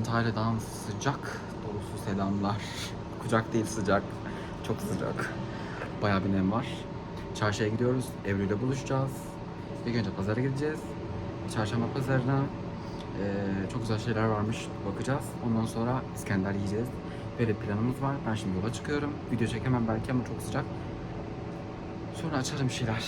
Antalya'dan sıcak dolusu selamlar. Kucak değil sıcak. Çok sıcak. Bayağı bir nem var. Çarşıya gidiyoruz. Ebru ile buluşacağız. İlk önce pazara gideceğiz. Çarşamba pazarına. Ee, çok güzel şeyler varmış. Bakacağız. Ondan sonra İskender yiyeceğiz. Böyle planımız var. Ben şimdi yola çıkıyorum. Video çekemem belki ama çok sıcak. Sonra açarım şeyler.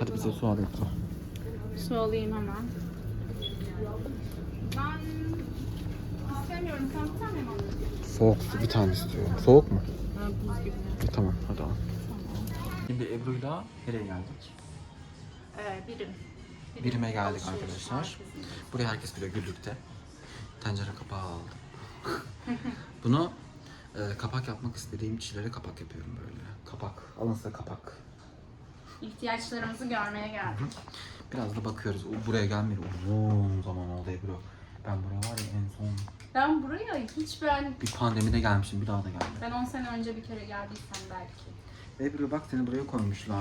Hadi bize su al Ebru. Su alayım hemen. Ben istemiyorum. Sen bir tane mi alıyorsun? Soğuk su bir tane istiyorum. Soğuk mu? Ha, buz gibi. E, tamam hadi al. Şimdi Ebru'yla nereye geldik? Ee, birim. Birime geldik Alışveriş arkadaşlar. Buraya herkes biliyor güllükte. Tencere kapağı aldım. Bunu e, kapak yapmak istediğim kişilere kapak yapıyorum böyle. Kapak. Alın size kapak. İhtiyaçlarımızı görmeye geldik. Biraz da bakıyoruz. O buraya gelmedi. Uzun zaman oldu Ebru. Ben buraya var ya en son Ben buraya hiç ben... bir pandemide gelmişim. Bir daha da gelmedim. Ben 10 sene önce bir kere geldiysem belki. Ebru bak seni buraya koymuşlar.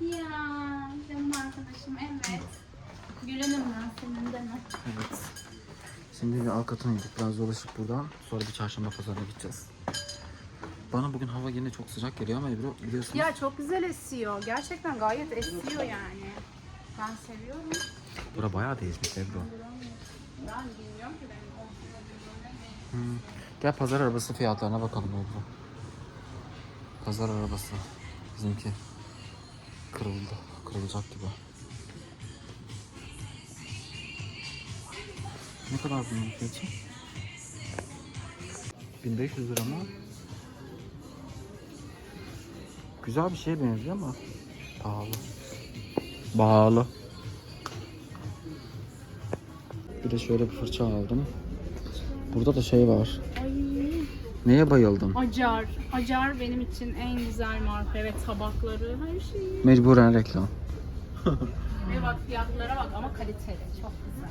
Ya canım arkadaşım evet. Gülünüm ben senin de mi? Evet. Şimdi bir alt katına gidip biraz dolaşıp buradan sonra bir çarşamba pazarına gideceğiz. Bana bugün hava yine çok sıcak geliyor ama Ebru biliyorsunuz Ya çok güzel esiyor. Gerçekten gayet esiyor yani. Ben seviyorum. bura bayağı değişmiş Ebru. Hmm. Gel pazar arabası fiyatlarına bakalım Ebru. Pazar arabası. Bizimki kırıldı. Kırılacak gibi. Ne kadar bunun fiyatı? 1500 lira mı? Güzel bir şeye benziyor ama pahalı. Pahalı. Bir de şöyle bir fırça aldım. Burada da şey var. Ay Neye bayıldım? Acar. Acar benim için en güzel marka ve tabakları, her şeyi. Mecburen reklam. Ve bak fiyatlara bak ama kaliteli. Çok güzel.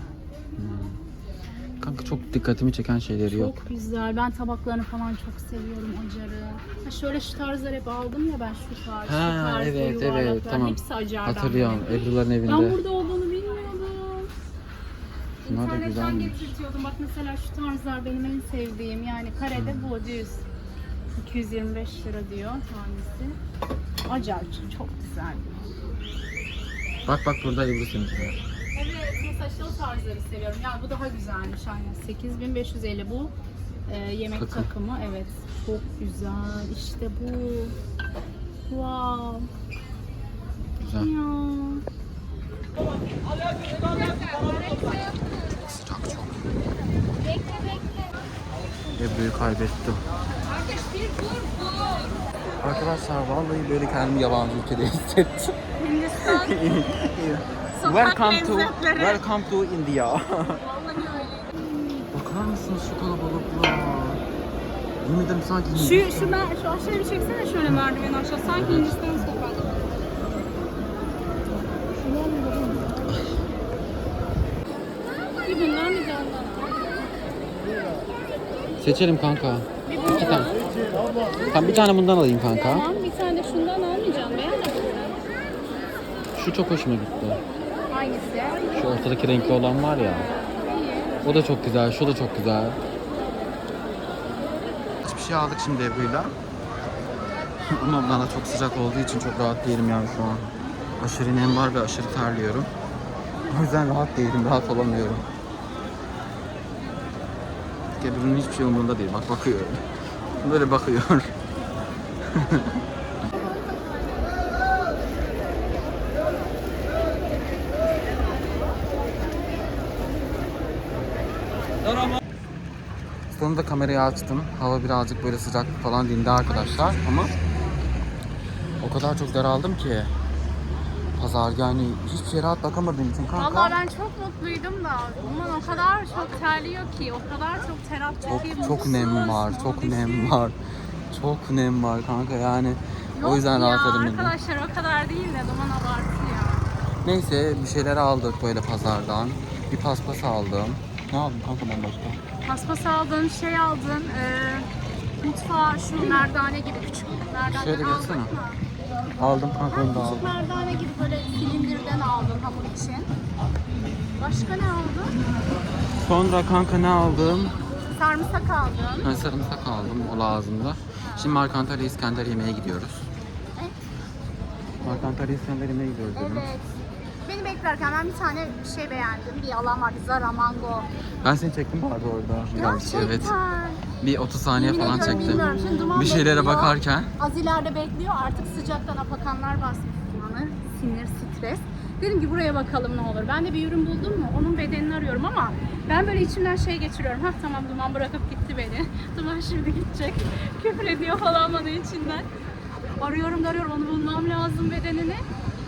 Kanka çok dikkatimi çeken şeyleri yok. Çok güzel. Ben tabaklarını falan çok seviyorum Acar'ı. Ha şöyle şu tarzları hep aldım ya ben şu tarz. şu Ha tarz, bu evet evet tamam. Hepsi Acar'dan. Hatırlıyorum. Ebru'ların Ben evinde. burada olduğunu bilmiyordum. Bunlar da İnternetten güzelmiş. getirtiyordum. Bak mesela şu tarzlar benim en sevdiğim. Yani karede bu düz. 225 lira diyor tanesi. Acar çok güzel. Bak bak burada Ebru seninkiler. Evet, mesela işte o tarzları seviyorum. Yani bu daha güzelmiş aynen. 8550 bu. Ee, yemek Takım. takımı evet. Çok güzel. İşte bu. Wow. Güzel. Ya. Ebru'yu kaybettim. Arkadaşlar vallahi böyle kendimi yabancı ülkede hissettim. Hindistan. welcome to welcome to India. Bakar mısınız şu kalabalıklığa? Yemin ederim sanki Şu, şu, mer şu aşağıya bir çeksene şöyle merdiven aşağı. Sanki Hindistan sokağında. Bir bundan bir de ondan. Seçelim kanka. İki tane. Tamam bir tane bundan alayım kanka. Tamam bir tane şundan almayacağım. Beğenmedin mi? Şu çok hoşuma gitti. Hangisi? Şu ortadaki renkli olan var ya. O da çok güzel, şu da çok güzel. Hiçbir şey aldık şimdi Ebru'yla. Ama bana çok sıcak olduğu için çok rahat değilim yani şu an. Aşırı nem var ve aşırı terliyorum. O yüzden rahat değilim, rahat olamıyorum. Ebru'nun hiçbir şey umurunda değil. Bak bakıyor. Böyle bakıyor. Sonunda kamerayı açtım. Hava birazcık böyle sıcak falan dindi arkadaşlar ama o kadar çok daraldım ki pazar yani hiçbir şey rahat bakamadığım için kanka. Vallahi ben çok mutluydum da Duman o kadar çok terliyor ki, o kadar çok ter atacak ki. Çok çok nem var, çok nem var. Çok nem var kanka yani. o yüzden Yok ya, rahat edemedim. Arkadaşlar o kadar değil de Duman abartıyor. Neyse bir şeyler aldık böyle pazardan. Bir paspas aldım. Ne aldım kanka ben başka? Paspas aldın, şey aldın, e, mutfağa şu merdane gibi küçük merdane Şöyle aldın mı? Aldım kanka onu da Küçük aldım. merdane gibi böyle silindirden aldın hamur için. Başka ne aldın? Sonra kanka ne aldım? Sarımsak aldın. Ben sarımsak aldım o lazımdı. Şimdi Markantarya İskender yemeğe gidiyoruz. Evet. Markantarya İskender yemeğe gidiyoruz dedim. Evet. Beni beklerken ben bir tane şey beğendim. Bir alan vardı. Zara Mango. Ben seni çektim bu arada orada. Birazcık Gerçekten. evet. Bir 30 saniye falan bilmiyorum. Şimdi duman Bir şeylere bekliyor. bakarken. Az ileride bekliyor. Artık sıcaktan apakanlar basmış dumanı. Sinir, stres. Dedim ki buraya bakalım ne olur. Ben de bir ürün buldum mu onun bedenini arıyorum ama ben böyle içimden şey geçiriyorum. Hah tamam duman bırakıp gitti beni. Duman şimdi gidecek. Küfür ediyor falan bana içinden. Arıyorum da arıyorum onu bulmam lazım bedenini.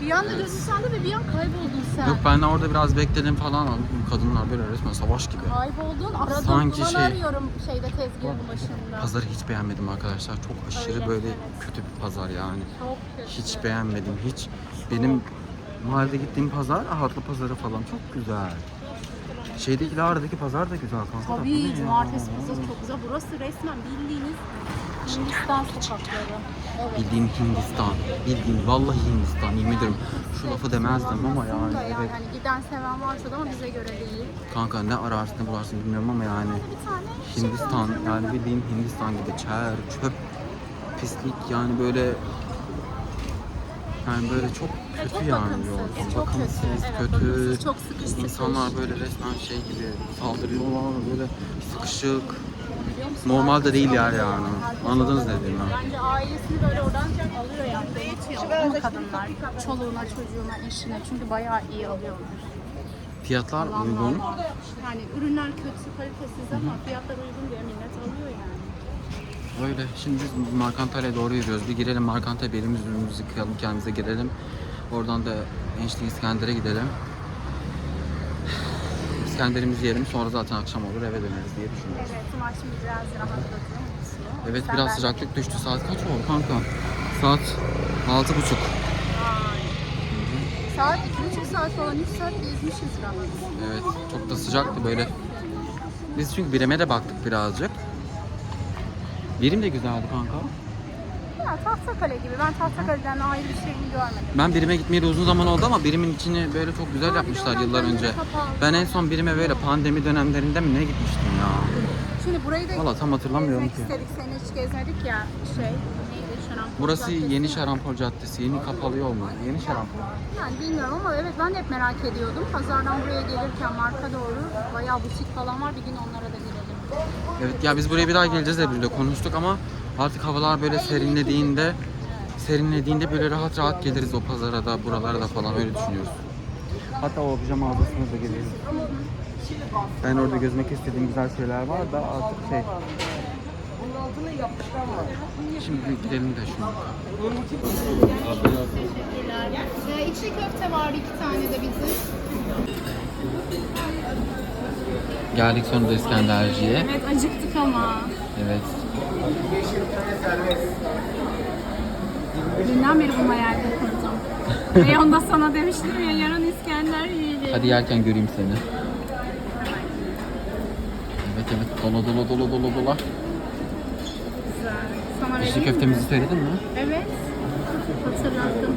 Bir anda gözüm sandı ve bir an kayboldun sen. Yok ben de orada biraz bekledim falan. Kadınlar böyle resmen savaş gibi. Kayboldun. Aradım Sanki şey- arıyorum şeyde tezgahın başında. Pazarı hiç beğenmedim arkadaşlar. Çok aşırı Öyle, böyle evet. kötü bir pazar yani. Çok kötü. Hiç beğenmedim. Hiç. Benim mahallede gittiğim pazar, Ahatlı pazarı falan çok güzel. Şeydeki Lara'daki pazar da güzel kanka. Tabii cumartesi pazarı çok güzel. Burası resmen bildiğiniz Hindistan sokakları. Evet. Bildiğin Hindistan. Bildiğin vallahi Hindistan. Yemin ederim. Şu lafı demezdim ama yani. Aslında yani Evet. hani giden seven varsa da ama bize göre değil. Kanka ne ararsın ne bularsın bilmiyorum ama yani. Şey Hindistan yani bildiğin Hindistan gibi çer, çöp, pislik yani böyle yani böyle çok kötü çok yani bakımsız, yol. çok Bakımsız, kötü. Evet, kötü. bakımsız, çok sıkış sıkış. İnsanlar böyle resmen şey gibi saldırıyorlar böyle sıkışık. Normal de değil yani. Herkes Anladınız ne dediğimi? Bence ailesini böyle oradan alıyor yani. Değil mi kadınlar? Çoluğuna, çocuğuna, eşine. Çünkü bayağı iyi alıyorlar. Fiyatlar Alanlar uygun. var. Yani ürünler kötü, kalitesiz ama fiyatlar uygun diye millet alıyor yani. Öyle. Şimdi biz Markantalya'ya doğru yürüyoruz. Bir girelim Markantalya'ya bir elimizi yüzümüzü yıkayalım kendimize girelim. Oradan da Enişte İskender'e gidelim. İskender'imizi yiyelim sonra zaten akşam olur eve döneriz diye düşünüyoruz. Evet, şimdi biraz rahatlatıyor. mutsuz. Evet Sen biraz ben- sıcaklık düştü. Saat kaç oldu kanka? Saat altı buçuk. Saat 2,5 saat falan 3 saat gezmişiz rahat. Evet çok da sıcaktı böyle. Biz çünkü birime de baktık birazcık. Birim de güzeldi kanka. Ya Tahtakale gibi. Ben Tahtakale'den ayrı bir şeyini görmedim. Ben birime gitmeyeli uzun zaman oldu ama birimin içini böyle çok güzel de yapmışlar yıllar önce. Ben en son birime böyle pandemi dönemlerinde mi ne gitmiştim ya? Şimdi burayı da Valla tam hatırlamıyorum gezmek ki. istedik. Seni hiç gezmedik ya. Şey, neydi? Şarampol Burası Caddesi. Yeni Şarampol Caddesi, yeni kapalı yol mu? Yeni Şarampol. Yani bilmiyorum ama evet ben de hep merak ediyordum. Pazardan buraya gelirken marka doğru bayağı butik falan var. Bir gün onlara da girelim. Evet ya biz buraya bir daha geleceğiz Ebru'yla konuştuk ama artık havalar böyle serinlediğinde serinlediğinde böyle rahat rahat geliriz o pazara da buralara da falan öyle düşünüyoruz. Hatta o pijama mağazasına da geliriz. Ben orada gezmek istediğim güzel şeyler var da artık şey. Şimdi gidelim de şunu. Teşekkürler. Ee, içli köfte var iki tane de bizim. Geldik sonunda İskenderci'ye. Evet acıktık ama. Evet. Dünden beri bunu hayal kurdum. Reyon'da sana demiştim ya yarın İskender yiyeceğim. Hadi yerken göreyim seni. Evet evet dolu dolu dolu dolu dolu. Güzel. Sana vereyim köftemizi mi? söyledin mi? Evet. Hatırlattım.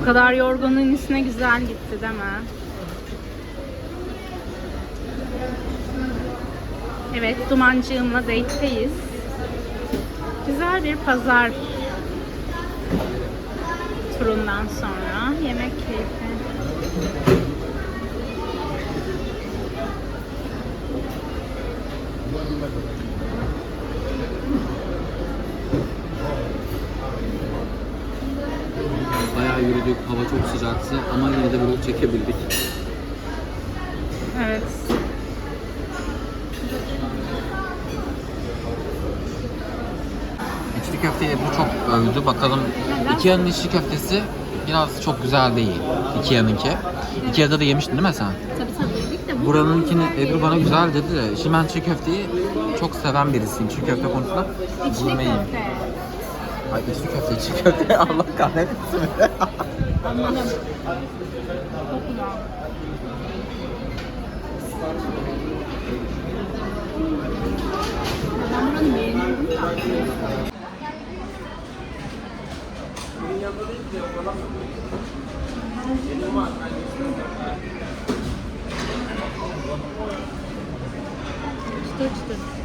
O kadar yorgunluğun üstüne güzel gitti değil mi? Evet, Dumancığımla date'teyiz. Güzel bir pazar turundan sonra yemek keyfi. Bayağı yürüdük, hava çok sıcaktı ama yine de vlog çekebildik. Evet. İçli köfteyi Ebru çok övdü. Bakalım Ikea'nın içli köftesi biraz çok güzel değil. Ikea'nınki. Ikea'da da yemiştin değil mi sen? Tabii tabii. yedik de bu Buranınkini Ebru bana güzel dedi de. Şimdi ben çiğ köfteyi çok seven birisiyim. Çiğ köfte konusunda İçli gurmeyim. köfte. Ay içli köfte, içli köfte Allah kahretsin. Anladım. Çok güzel. Hı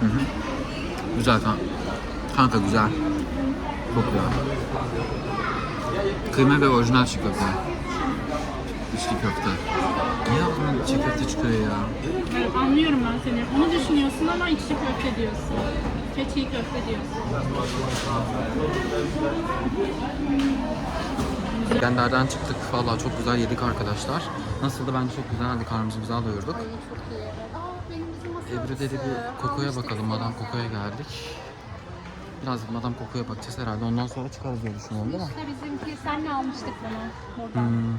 hı. Güzel kanka. Kanka güzel. Güzel. Kıyma ve orijinal çiğ köfte. İçli köfte. Niye ağzımdan çiğ köfte çıkıyor ya? Anlıyorum ben seni. Onu düşünüyorsun ama içli köfte diyorsun. Ve çiğ köfte diyorsun. Genderden çıktık. Vallahi çok güzel yedik arkadaşlar. Nasıldı? Bence çok güzeldi. Karnımızı güzel doyurduk. Ebru dedi bir Koko'ya bakalım. Madame Koko'ya geldik. Biraz Madame Koko'ya bakacağız herhalde. Ondan sonra çıkarız diye düşünüyorum değil mi? İşte bizimki senle almıştık bunu buradan. Hmm.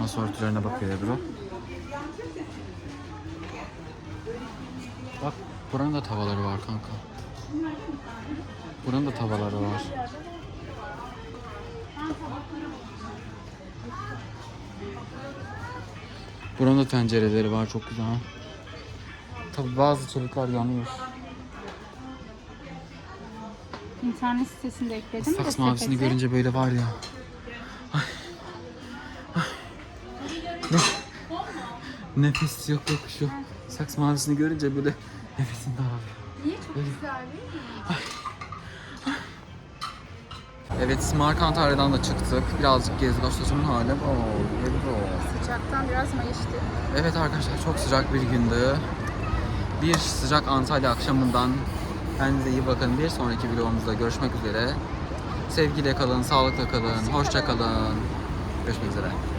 Masa örtülerine bakıyor Ebru. Bak buranın da tavaları var kanka. Buranın da tavaları var. Buranın da tencereleri var çok güzel. Tabi bazı çelikler yanıyor. İnternet sitesinde ekledim de Saks mavisini görünce böyle var ya. Ay. Ay. Ne? Nefes yok yok şu. Saks mavisini görünce böyle nefesim daralıyor. Niye çok güzel değil mi? Evet Smart Antalya'dan da çıktık. Birazcık gezdik. Stasyonun hali bu. Sıcaktan biraz mayıştı. Evet arkadaşlar çok sıcak bir gündü. Bir sıcak Antalya akşamından kendinize iyi bakın. Bir sonraki vlogumuzda görüşmek üzere. Sevgiyle kalın, sağlıkla kalın, hoşça kalın. Görüşmek üzere.